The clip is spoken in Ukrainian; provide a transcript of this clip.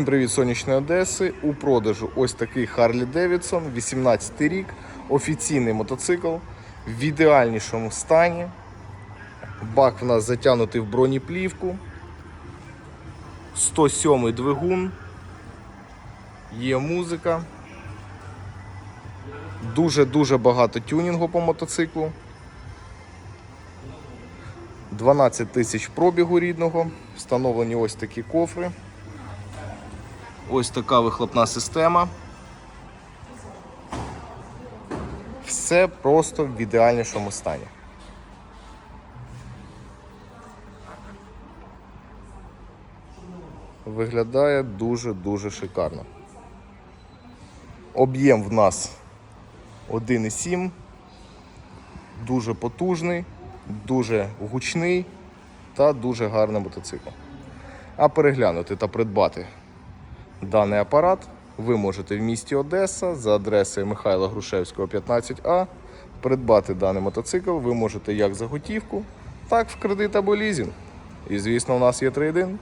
Всім Привіт, сонячної Одеси. У продажу ось такий Харлі Девідсон, 18 рік, офіційний мотоцикл в ідеальнішому стані. Бак в нас затягнутий в бронеплівку. 107 двигун. Є музика. Дуже-дуже багато тюнінгу по мотоциклу. 12 тисяч пробігу рідного. Встановлені ось такі кофри. Ось така вихлопна система. Все просто в ідеальнішому стані. Виглядає дуже-дуже шикарно. Об'єм в нас 1,7, дуже потужний, дуже гучний та дуже гарний мотоцикл. А переглянути та придбати даний апарат ви можете в місті Одеса за адресою Михайла Грушевського, 15А. Придбати даний мотоцикл ви можете як за готівку, так в кредит або лізінг. І звісно, у нас є трейдинг.